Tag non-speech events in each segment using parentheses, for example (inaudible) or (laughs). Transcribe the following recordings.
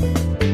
Bye.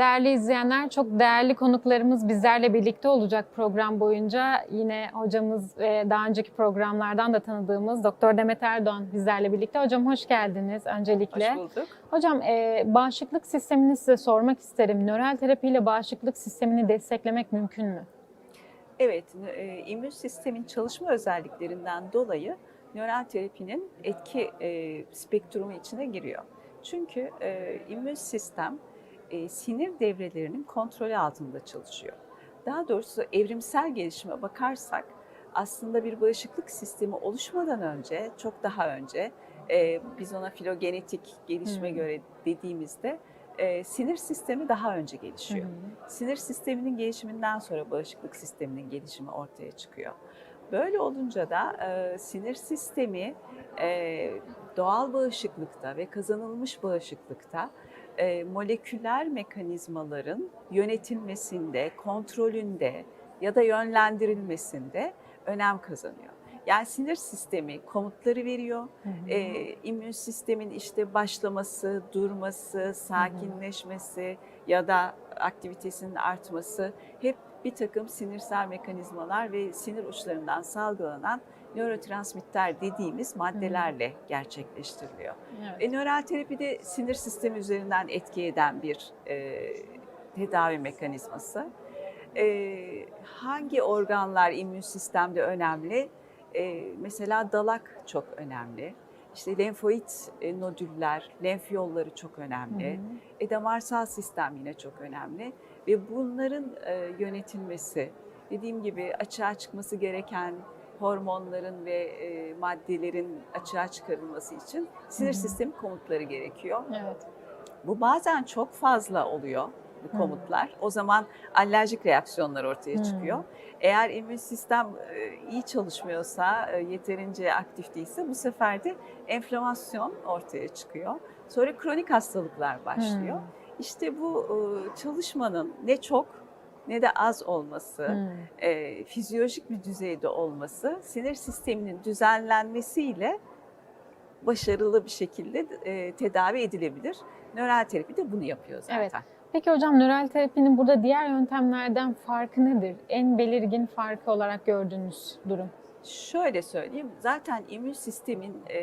Değerli izleyenler, çok değerli konuklarımız bizlerle birlikte olacak program boyunca. Yine hocamız ve daha önceki programlardan da tanıdığımız Doktor Demet Erdoğan bizlerle birlikte. Hocam hoş geldiniz öncelikle. Hoş bulduk. Hocam e, bağışıklık sistemini size sormak isterim. Nöral terapiyle bağışıklık sistemini desteklemek mümkün mü? Evet, e, immün sistemin çalışma özelliklerinden dolayı nöral terapinin etki e, spektrumu içine giriyor. Çünkü e, immün sistem e, sinir devrelerinin kontrolü altında çalışıyor. Daha doğrusu evrimsel gelişime bakarsak aslında bir bağışıklık sistemi oluşmadan önce, çok daha önce e, biz ona filogenetik gelişime Hmm. göre dediğimizde e, sinir sistemi daha önce gelişiyor. Sinir sisteminin gelişiminden sonra bağışıklık sisteminin gelişimi ortaya çıkıyor. Böyle olunca da e, sinir sistemi e, doğal bağışıklıkta ve kazanılmış bağışıklıkta e, moleküler mekanizmaların yönetilmesinde, kontrolünde ya da yönlendirilmesinde önem kazanıyor. Yani sinir sistemi komutları veriyor, Hı hı. e, immün sistemin işte başlaması, durması, sakinleşmesi ya da aktivitesinin artması hep bir takım sinirsel mekanizmalar ve sinir uçlarından salgılanan nörotransmitter dediğimiz maddelerle gerçekleştiriliyor. Evet. E, nöral terapi de sinir sistemi üzerinden etki eden bir e, tedavi mekanizması. E, hangi organlar immün sistemde önemli? E, mesela dalak çok önemli. İşte lenfoid e, nodüller, lenf yolları çok önemli. Hı hı. E, damarsal sistem yine çok önemli. Ve bunların e, yönetilmesi, dediğim gibi açığa çıkması gereken hormonların ve e, maddelerin açığa çıkarılması için sinir sistemi komutları gerekiyor. Evet. Bu bazen çok fazla oluyor bu komutlar. O zaman alerjik reaksiyonlar ortaya Hı. çıkıyor. Eğer immün sistem e, iyi çalışmıyorsa, e, yeterince aktif değilse bu sefer de enflamasyon ortaya çıkıyor. Sonra kronik hastalıklar başlıyor. Hı. İşte bu e, çalışmanın ne çok ne de az olması, Hı. e, fizyolojik bir düzeyde olması sinir sisteminin düzenlenmesiyle başarılı bir şekilde e, tedavi edilebilir. Nöral terapi de bunu yapıyor zaten. Evet. Peki hocam nöral terapinin burada diğer yöntemlerden farkı nedir? En belirgin farkı olarak gördüğünüz durum. Şöyle söyleyeyim, zaten immün sistemin e,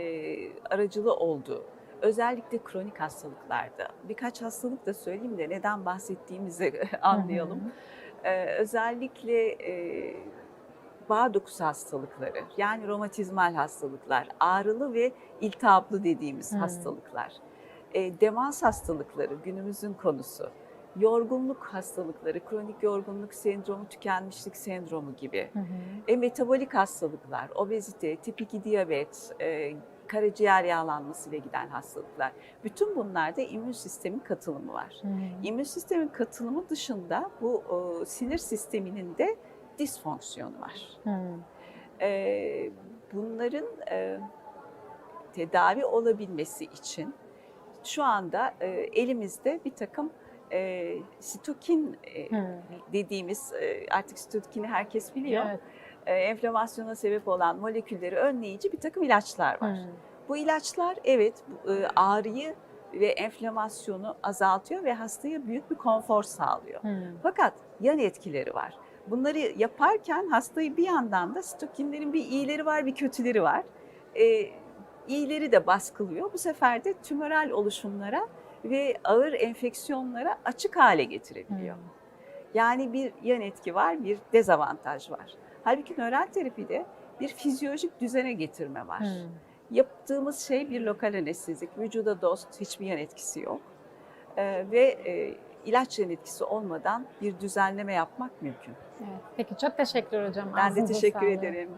aracılı olduğu, özellikle kronik hastalıklarda, birkaç hastalık da söyleyeyim de neden bahsettiğimizi anlayalım. (laughs) Hı hı. Ee, özellikle e, bağ dokusu hastalıkları, yani romatizmal hastalıklar, ağrılı ve iltihaplı dediğimiz Hmm. hastalıklar, e, demans hastalıkları günümüzün konusu, yorgunluk hastalıkları, kronik yorgunluk sendromu, tükenmişlik sendromu gibi, hı. e, metabolik hastalıklar, obezite, tip 2 diyabet, e, karaciğer yağlanmasıyla giden hastalıklar. Bütün bunlarda immün sistemin katılımı var. Hı. İmmün sistemin katılımı dışında bu e, sinir sisteminin de disfonksiyonu var. Hı. E, bunların e, tedavi olabilmesi için şu anda e, elimizde bir takım e, sitokin e, Hı. dediğimiz e, artık sitokini herkes biliyor. Evet. E, enflamasyona sebep olan molekülleri önleyici bir takım ilaçlar var. Hı. Bu ilaçlar evet e, ağrıyı ve enflamasyonu azaltıyor ve hastaya büyük bir konfor sağlıyor. Hı. Fakat yan etkileri var. Bunları yaparken hastayı bir yandan da sitokinlerin bir iyileri var bir kötüleri var. E, iyileri de baskılıyor. Bu sefer de tümöral oluşumlara ve ağır enfeksiyonlara açık hale getirebiliyor. Hı. Yani bir yan etki var, bir dezavantaj var. Halbuki nöral terapide bir fizyolojik düzene getirme var. Hı. Yaptığımız şey bir lokal anestezik, vücuda dost, hiçbir yan etkisi yok. Ee, ve e, ilaç yan etkisi olmadan bir düzenleme yapmak mümkün. Evet. Peki çok teşekkür hocam. Ben de teşekkür sağlık. ederim.